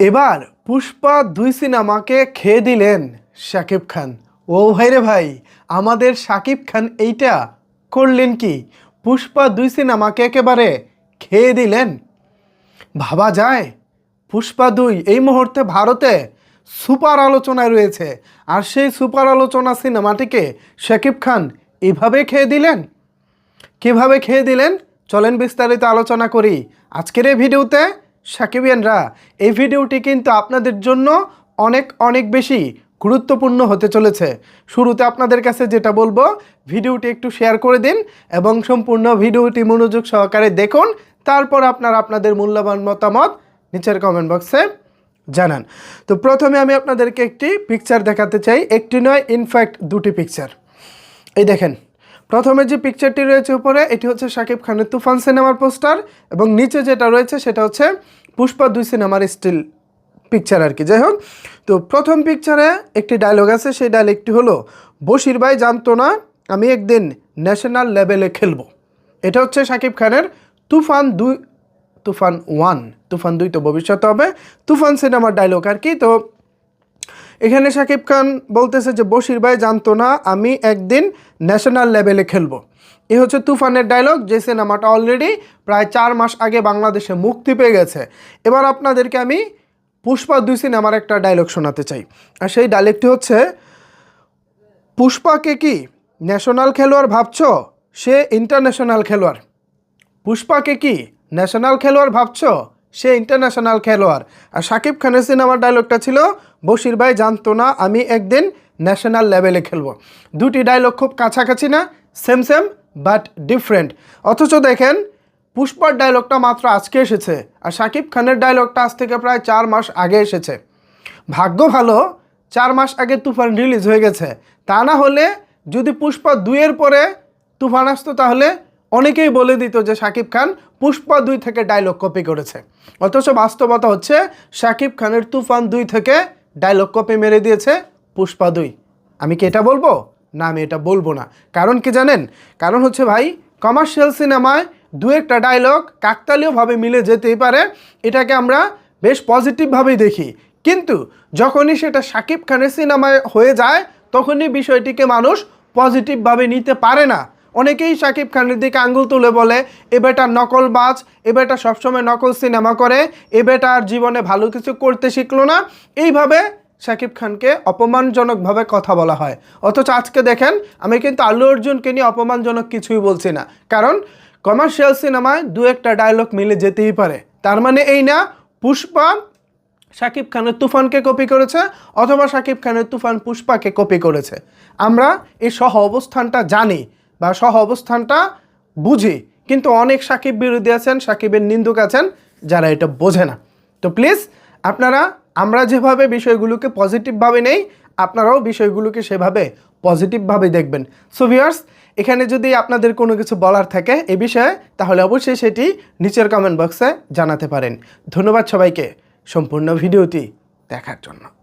এবার পুষ্পা দুই সিনেমাকে খেয়ে দিলেন শাকিব খান। ও ভাই রে ভাই, আমাদের শাকিব খান এইটা করলেন কি? পুষ্পা দুই সিনেমাকে একেবারে খেয়ে দিলেন। ভাবা যায়, পুষ্পা দুই এই মুহূর্তে ভারতে সুপার আলোচনায় রয়েছে। আর সেই সুপার আলোচনা সিনেমাটিকে শাকিব খান এভাবে খেয়ে দিলেন? কীভাবে খেয়ে দিলেন? চলেন বিস্তারিত আলোচনা করি। আজকের এই ভিডিওতে সাকিবিয়ানরা এই ভিডিওটি কিন্তু আপনাদের জন্য অনেক অনেক বেশি গুরুত্বপূর্ণ হতে চলেছে। শুরুতে আপনাদের কাছে যেটা বলব, ভিডিওটি একটু শেয়ার করে দিন এবং সম্পূর্ণ ভিডিওটি মনোযোগ সহকারে দেখুন। তারপর আপনার আপনাদের মূল্যবান মতামত নিচের কমেন্ট বক্সে জানান। তো প্রথমে আমি আপনাদেরকে একটি পিকচার দেখাতে চাই। একটি নয় ইনফ্যাক্ট দুটি পিকচার এই দেখেন, প্রথমে যে পিকচারটি রয়েছে উপরে, এটি হচ্ছে শাকিব খানের তুফান সিনেমার পোস্টার এবং নিচে যেটা রয়েছে সেটা হচ্ছে পুষ্পা দুই সিনেমার স্টিল পিকচার আর কি। যাই হোক, তো প্রথম পিকচারে একটি ডায়লগ আছে, সেই ডায়লগটি হলো, বশির ভাই জানতো না আমি একদিন ন্যাশনাল লেভেলে খেলব। এটা হচ্ছে শাকিব খানের তুফান দুই, তুফান ওয়ান তুফান দুই তো ভবিষ্যতে হবে, তুফান সিনেমার ডায়লগ আর কি। তো এখানে শাকিব খান বলতেছে যে, বশির ভাই জানতো না আমি একদিন ন্যাশনাল লেভেলে খেলব। এ হচ্ছে তুফানের ডায়লগ যে সিনেমাটা অলরেডি প্রায় চার মাস আগে বাংলাদেশে মুক্তি পেয়ে গেছে। এবার আপনাদেরকে আমি পুষ্পা দুই সিনেমার একটা ডায়লগ শোনাতে চাই। আর সেই ডায়লগটি হচ্ছে, পুষ্পাকে কি ন্যাশনাল খেলোয়াড় ভাবছ? সে ইন্টারন্যাশনাল খেলোয়াড়। পুষ্পাকে কি ন্যাশনাল খেলোয়াড় ভাবছ? সে ইন্টারন্যাশনাল খেলোয়াড়। আর শাকিব খানের সিনেমার ডায়লগটা ছিল, বশির ভাই, জানতো না আমি একদিন ন্যাশনাল লেভেলে খেলব। দুটি ডায়লগ খুব কাছাকাছি না সেম সেম বাট ডিফারেন্ট অথচ দেখেন, পুষ্পার ডায়লগটা মাত্র আজকে এসেছে, আর শাকিব খানের ডায়লগটা আজ থেকে প্রায় চার মাস আগে এসেছে। ভাগ্য ভালো, চার মাস আগে তুফান রিলিজ হয়ে গেছে। তা না হলে যদি পুষ্পা দুইয়ের পরে তুফান আসতো তাহলে অনেকেই বলে দিত যে শাকিব খান পুষ্পা দুই থেকে ডায়লগ কপি করেছে। অথচ বাস্তবতা হচ্ছে শাকিব খানের তুফান দুই থেকে ডায়লগ কপি মেরে দিয়েছে পুষ্পা দুই। আমি কি এটা বলব? না, আমি এটা বলব না। কারণ কি জানেন? কারণ হচ্ছে ভাই কমার্শিয়াল সিনেমায় দু একটা ডায়লগ কাকতালীয়ভাবে মিলে যেতেই পারে, এটাকে আমরা বেশ পজিটিভভাবেই দেখি। কিন্তু যখনই সেটা শাকিব খানের সিনেমায় হয়ে যায়, তখনই বিষয়টিকে মানুষ পজিটিভভাবে নিতে পারে না। অনেকেই শাকিব খানের দিকে আঙ্গুল তুলে বলে, এ বেটা নকলবাজ, এ বেটা সবসময় নকল সিনেমা করে, এ আর জীবনে ভালো কিছু করতে শিখলো না। এইভাবে শাকিব খানকে অপমানজনকভাবে কথা বলা হয়। অথচ আজকে দেখেন, আমি কিন্তু আল্লু অর্জুনকে নিয়ে অপমানজনক কিছুই বলছি না। কারণ, কমার্শিয়াল সিনেমায় দু একটা ডায়লগ মিলে যেতেই পারে। তার মানে এই না, পুষ্পা শাকিব খানের তুফানকে কপি করেছে, অথবা শাকিব খানের তুফান পুষ্পাকে কপি করেছে। আমরা এই সহ অবস্থানটা জানি। বা সহ অবস্থানটা বুঝি। কিন্তু অনেক সাকিব বিরোধী আছেন, সাকিবের নিন্দুক আছেন, যারা এটা বোঝে না। তো প্লিজ আপনারা, আমরা যেভাবে বিষয়গুলোকে পজিটিভভাবে নেই, আপনারাও বিষয়গুলোকে সেভাবে পজিটিভভাবে দেখবেন। সো ভিউয়ার্স এখানে যদি আপনাদের কোনো কিছু বলার থাকে এ বিষয়ে, তাহলে অবশ্যই সেটি নিচের কমেন্ট বক্সে জানাতে পারেন। ধন্যবাদ সবাইকে সম্পূর্ণ ভিডিওটি দেখার জন্য।